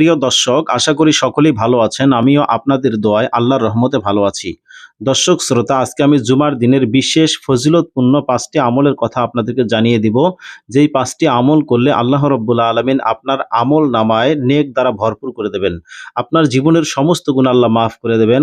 প্রিয় দর্শক, আশা করি সকলেই ভালো আছেন। আমিও আপনাদের দোয়ায় আল্লাহর রহমতে ভালো আছি। দর্শক, শ্রোতা, আজকে আমি জুমার দিনের বিশেষ ফজিলতপূর্ণ পাঁচটি আমলের কথা আপনাদেরকে জানিয়ে দিব। যেই পাঁচটি আমল করলে আল্লাহ রব্বুল্লা আলমিন আপনার আমল নামায় নেক দ্বারা ভরপুর করে দেবেন। আপনার জীবনের সমস্ত গুণ আল্লাহ মাফ করে দেবেন।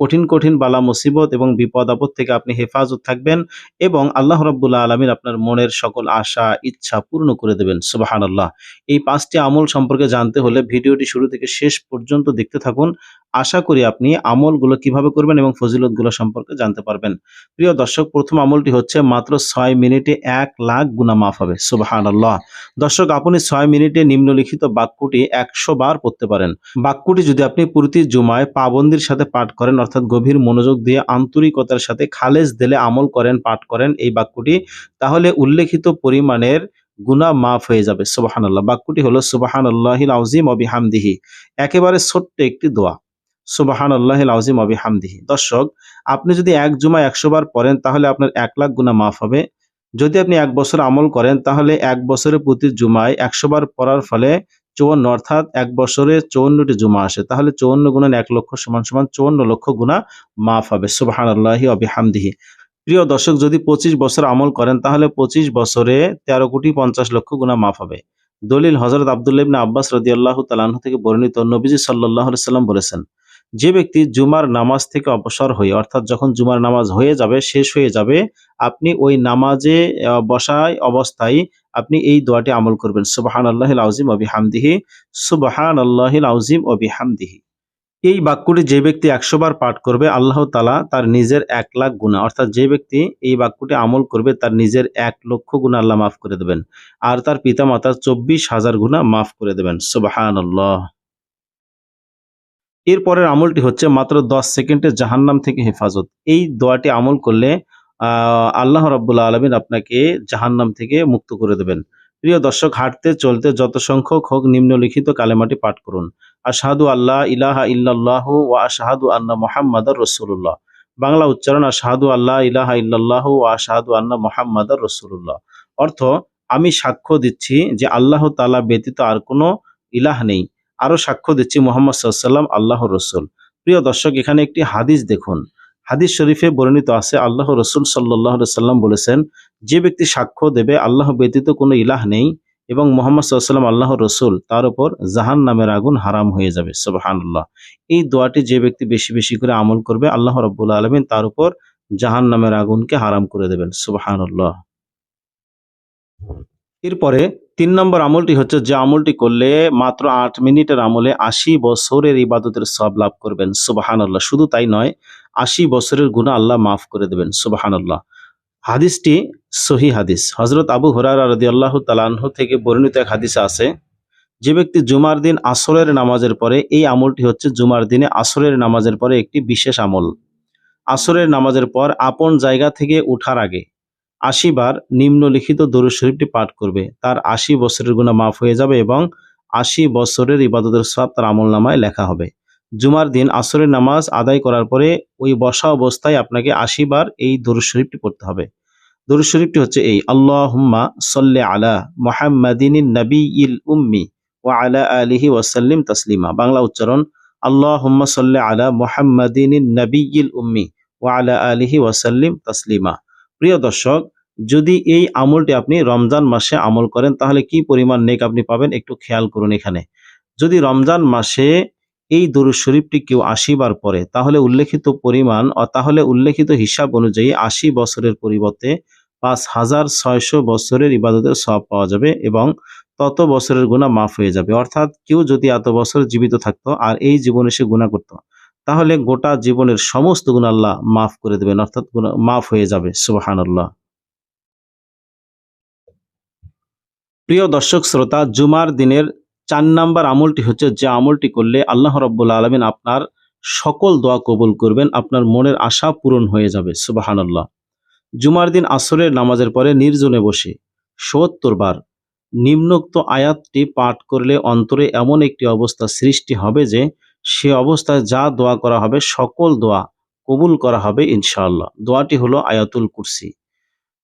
কঠিন কঠিন বালা, মুসিবত এবং বিপদ, আপদ থেকে আপনি হেফাজত থাকবেন এবং আল্লাহ রব্বুল্লাহ আলমিন আপনার মনের সকল আশা, ইচ্ছা পূর্ণ করে দেবেন। সুবাহান আল্লাহ এই পাঁচটি আমল সম্পর্কে জানতে হলে ভিডিওটি শুরু থেকে শেষ পর্যন্ত দেখতে থাকুন। আশা করি আপনি আমলগুলো কীভাবে করবেন এবং ফজিলতগুলো সম্পর্কে জানতে পারবেন। প্রিয় দর্শক, প্রথম আমলটি হচ্ছে মাত্র ছয় মিনিটে এক লাখ গুণা মাফ হবে। সুবাহান আল্লাহ দর্শক, আপনি ছয় মিনিটে নিম্নলিখিত বাক্যটি একশো বার পড়তে পারেন। বাক্যটি যদি আপনি প্রতি জুমায় পাবন্দির সাথে পাঠ করেন, অর্থাৎ গভীর মনোযোগ দিয়ে আন্তরিকতার সাথে খালেজ দিলে আমল করেন, পাঠ করেন, এই বাক্যটি, তাহলে উল্লেখিত পরিমাণের গুনাহ মাফ হয়ে যাবে সুবাহান আল্লাহ বাক্যটি হলো সুবাহান আল্লাহিল আউজিম অবিহামদিহি একেবারে ছোট্ট একটি দোয়া সুবাহান আল্লাহিল আউজিম অবি হামদিহি দর্শক, আপনি যদি এক জুমা একশো বার পড়েন, তাহলে আপনার এক লাখ গুনাহ মাফ হবে। যদি আপনি এক বছর আমল করেন, তাহলে এক বছরে প্রতি জুমায় একশো বার পড়ার ফলে চৌন্ন অর্থাৎ এক বছরে চৌন্নটি জুমা আসে। তাহলে চৌন্ন গুণন এক লক্ষ সমান সমান চৌন্ন লক্ষ গুণা মাফ হবে সুবাহান আল্লাহি অবিহামদিহি প্রিয় দর্শক, যদি পঁচিশ বছর আমল করেন, তাহলে পঁচিশ বছরে তেরো কোটি পঞ্চাশ লক্ষ গুণা মাফ হবে। দলিল হজরত আবদুল্লাহ ইবনে আব্বাস রদিয়াল্লাহ তালাহ থেকে বর্ণিত নবীজি সাল্লাহ সাল্লাম বলেছেন, যে ব্যক্তি জুমার নামাজ থেকে অবসর হয়ে, অর্থাৎ যখন জুমার নামাজ হয়ে যাবে, শেষ হয়ে যাবে, আপনি ওই নামাজে বসায় অবস্থায় আপনি এই দোয়াটি আমল করবেন। সুবাহান আল্লাহ আউজিম অবি হামদিহি সুবাহান আল্লাহ আউজিম অবি হামদিহি এই বাক্যটি যে ব্যক্তি একশো বার পাঠ করবে, আল্লাহ তালা তার নিজের এক লাখ গুণা অর্থাৎ যে ব্যক্তি এই বাক্যটি আমল করবে, তার নিজের এক লক্ষ গুণা আল্লাহ মাফ করে দেবেন। আর তার পিতা মাতার চব্বিশ হাজার গুণা মাফ করে দেবেন। সুবাহান এরপরের আমলটি হচ্ছে মাত্র দশ সেকেন্ডের জাহান্নাম থেকে হেফাজত। এই দোয়াটি আমল করলে আল্লাহ রাব্বুল আলমিন আপনাকে জাহান্নাম থেকে মুক্ত করে দেবেন। প্রিয় দর্শক, হাঁটতে, চলতে যত সংখ্যক হোক নিম্নলিখিত কালেমাটি পাঠ করুন। আশাহাদু আল্লাহ ইলাহা ইল্লাল্লাহ ও আশাহাদু আন্না মোহাম্মদ রসুল্লাহ বাংলা উচ্চারণ আশাহাদু আল্লাহ ইলাহা ইল্লাল্লাহ ও আশাহাদু আন্না মোহাম্মদ রসুল্লাহ অর্থ, আমি সাক্ষ্য দিচ্ছি যে আল্লাহ তালা ব্যতীত আর কোনো ইলাহ নেই। আরও সাক্ষ্য দিচ্ছি মোহাম্মদ সাল্লাম আল্লাহ রসুল। প্রিয় দর্শক, এখানে একটি হাদিস দেখুন। হাদিস শরীফে বর্ণিত আছে আল্লাহ রসুল সাল্লাহ সাল্লাম বলেছেন, যে ব্যক্তি সাক্ষ্য দেবে, আল্লাহ ব্যতীত কোনো ইলাহ নেই। এবং মোহাম্মদ সাল্লাম আল্লাহ রসুল, তার উপর জাহান নামের আগুন হারাম হয়ে যাবে। সুবাহান্লাহ এই দোয়াটি যে ব্যক্তি বেশি বেশি করে আমল করবে, আল্লাহ রব্বুল আলমিন তার উপর জাহান নামের আগুনকে হারাম করে দেবেন। সুবাহান্লাহ এরপরে তিন নম্বর আমলটি হচ্ছে যে আমলটি করলে মাত্র আট মিনিটের আমলে আশি বছরের ইবাদতের সব লাভ করবেন। সুবাহান আল্লাহ শুধু তাই নয়, আশি বছরের গুণা আল্লাহ মাফ করে দেবেন। সুবাহান আল্লাহ হাদিসটি সহি হাদিস। হজরত আবু হরার রদি আল্লাহ তালাহ থেকে বর্ণিত এক হাদিস আছে, যে ব্যক্তি জুমার দিন আসরের নামাজের পরে, এই আমলটি হচ্ছে জুমার দিনে আসরের নামাজের পরে একটি বিশেষ আমল। আসরের নামাজের পর আপন জায়গা থেকে উঠার আগে আশি বার নিম্নলিখিত দরুদ শরীফটি পাঠ করবে। তার আশি বছরের গুণা মাফ হয়ে যাবে এবং আশি বছরের ইবাদতের সব তার আমল নামায় লেখা হবে। জুমার দিন আসরের নামাজ আদায় করার পরে ওই বসা অবস্থায় আপনাকে আশি বার এই দরুদ শরীফটি পড়তে হবে। দরুদ শরীফটি হচ্ছে এই আল্লাহ হুম্মা সল্লে আলা মোহাম্মদিন নবী ইল উম্মি ও আলা আলিহি ওয়াসাল্লিম তসলিমা। বাংলা উচ্চারণ আল্লাহ হুম্মা সল্লে আলা মোহাম্মদিন নবী ইল উম্মি ও আলা আলিহি ওয়াসাল্লিম তসলিমা। প্রিয় দর্শক, যদি এই আমলটি আপনি রমজান মাসে আমল করেন, তাহলে কি পরিমাণ নেক আপনি পাবেন একটু খেয়াল করুন এখানে। যদি রমজান মাসে এই দরুদ শরীফটি কেউ আশি বার পরে, তাহলে উল্লেখিত পরিমাণ তাহলে উল্লেখিত হিসাব অনুযায়ী আশি বছরের পরিবর্তে পাঁচ হাজার ছয়শো বছরের ইবাদতের সব পাওয়া যাবে এবং তত বছরের গুণা মাফ হয়ে যাবে। অর্থাৎ কেউ যদি এত বছর জীবিত থাকতো আর এই জীবনে সে গুণা করত, তাহলে গোটা জীবনের সমস্ত গুণ আল্লাহ মাফ করে দেবেন, অর্থাৎ মাফ হয়ে যাবে। সুবাহান আল্লাহ প্রিয় দর্শক, শ্রোতা, জুমার দিনের চার নাম্বার আমলটি হচ্ছে যে আমলটি করলে আল্লাহ রব্বুল আলমিন আপনার সকল দোয়া কবুল করবেন, আপনার মনের আশা পূরণ হয়ে যাবে সুবাহান আল্লাহ জুমার দিন আসরের নামাজের পরে নির্জনে বসে সত্তর বার নিম্নোক্ত আয়াতটি পাঠ করলে অন্তরে এমন একটি অবস্থা সৃষ্টি হবে যে সে অবস্থায় যা দোয়া করা হবে, সকল দোয়া কবুল করা হবে ইনশাআল্লাহ। দোয়াটি হলো আয়াতুল কুরসি।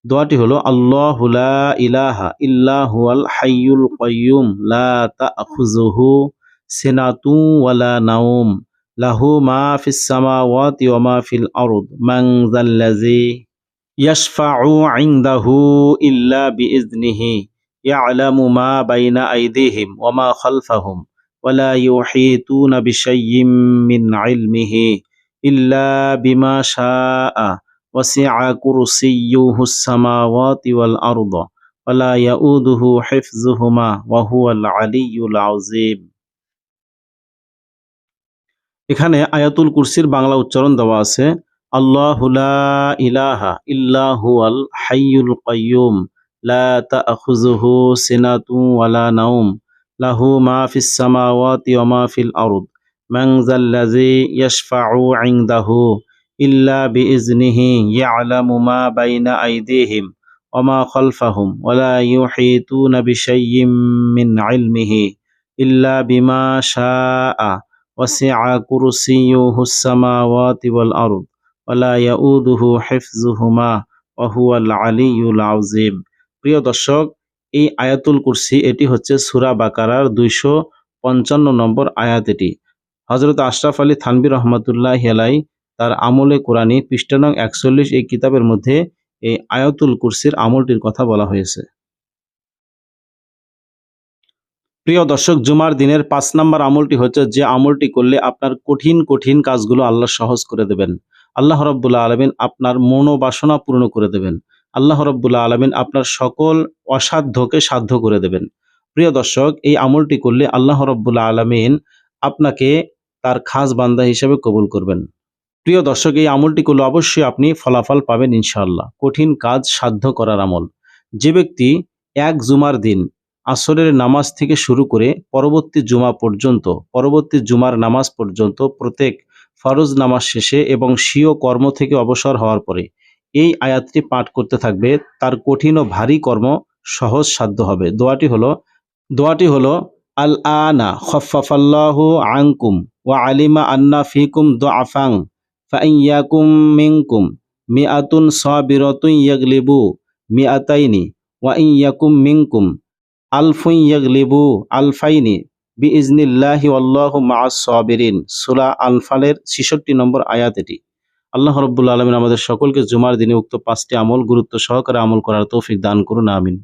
দোয়াটি হলো, আল্লাহ লা ইলাহা ইল্লা হুয়াল হাইয়ুল কাইয়ুম, লা তাখুযুহু সিনাতু ওয়ালা নাওম, লাহু মা ফিস সামাওয়াতি ওয়া মা ফিল আরদ, মান যাল্লাযী ইয়াশফা'ু 'ইনদাহু ইল্লা বিইذনিহি ইয়া'লামু মা বাইনা আইদিহিম ওয়া মা খালফাহুম, ওয়া লা ইউহীতুনা বিশাইয়্যিম মিন 'ইলমিহি ইল্লা বিমা শাআ। وسع كرسيه السماوات والأرض ولا يؤوده حفظهما وهو العلي العظيم এখানে আয়াতুল কুরসির বাংলা উচ্চারণ দেওয়া আছে আল্লাহ লা ইলাহা ইল্লা হুয়াল হাইয়ুল কাইয়ুম লা তাখুযুহু সিনাতু ওয়ালা নাওম লাহু মা ফিস সামাওয়াতি ওয়া মা ফিল আরদ মান যাল্লাযী ইয়াশফা'ু 'ইনদাহু ইল্লা বিইজনিহি ইয়ালামু মা বাইনা আইদিহিম ওমা খলফাহুম ওয়ালা ইউহিতুনা বিশাইয়্যিম মিন ইলমিহি ইল্লা বিমা শাআ ওয়াসি'a কুরসিয়্যুহুস সামাওয়াতি ওয়াল আরদ ওয়ালা ইয়াউদুহু হিফযুহুমা ওয়া হুয়াল আলিয়্যুল আযীম। প্রিয় দর্শক, এই আয়াতুল কুরসি এটি হচ্ছে সূরা বাকারার দুইশো পঞ্চান্ন নম্বর আয়াত এটি। হজরত আশরাফ আলী থানবী রহমতুল্লাহ আলাই তার আমলে কোরআনী পৃষ্ঠা নং একচল্লিশ এই কিতাবের মধ্যে এই আয়াতুল কুরসির আমলটির কথা বলা হয়েছে। প্রিয় দর্শক, জুমার দিনের পাঁচ নাম্বার আমলটি হচ্ছে যে আমলটি করলে আপনার কঠিন কঠিন কাজগুলো আল্লাহ সহজ করে দেবেন। আল্লাহ রব্বুল্লাহ আলমিন আপনার মনোবাসনা পূর্ণ করে দেবেন। আল্লাহ রব্বুল্লাহ আলমিন আপনার সকল অসাধ্যকে সাধ্য করে দেবেন। প্রিয় দর্শক, এই আমলটি করলে আল্লাহ রব্বুল্লাহ আলমিন আপনাকে তার খাস বান্দা হিসেবে কবুল করবেন। প্রিয় দর্শক, এই আমলটি করলে অবশ্যই আপনি ফলাফল পাবেন ইনশাআল্লাহ। কঠিন কাজ সাধ্য করার আমল। যে ব্যক্তি এক জুমার দিন আসরের নামাজ থেকে শুরু করে পরবর্তী জুমা পর্যন্ত, পরবর্তী জুমার নামাজ পর্যন্ত প্রত্যেক ফরজ নামাজ শেষে এবং স্বীয় কর্ম থেকে অবসর হওয়ার পরে এই আয়াতটি পাঠ করতে থাকবে। তার কঠিন ও ভারী কর্ম সহজ সাধ্য হবে। দোয়াটি হলো দোয়াটি হলো আল আনা খফাফাল্লাহু আংকুম ওয়া আলিমা আন্না ফিকুম দো আফাং ফাইয়াকুম মিনকুম মিআতুন সাবিরাতুন ইয়াগলিবু মিআতাইনি ওয়া ইয়াকুম মিনকুম আলফুন ইয়াগলিবু আলফাইনি বিইজনিল্লাহি ওয়াল্লাহু মাআস সাবিরিন সূরা আনফালের 66 নম্বর আয়াত এটি। আল্লাহ রাব্বুল আলামিন আমাদের সকলকে জুমার দিনে উক্ত পাঁচটি আমল গুরুত্ব সহকারে আমল করার তৌফিক দান করুন, আমিন।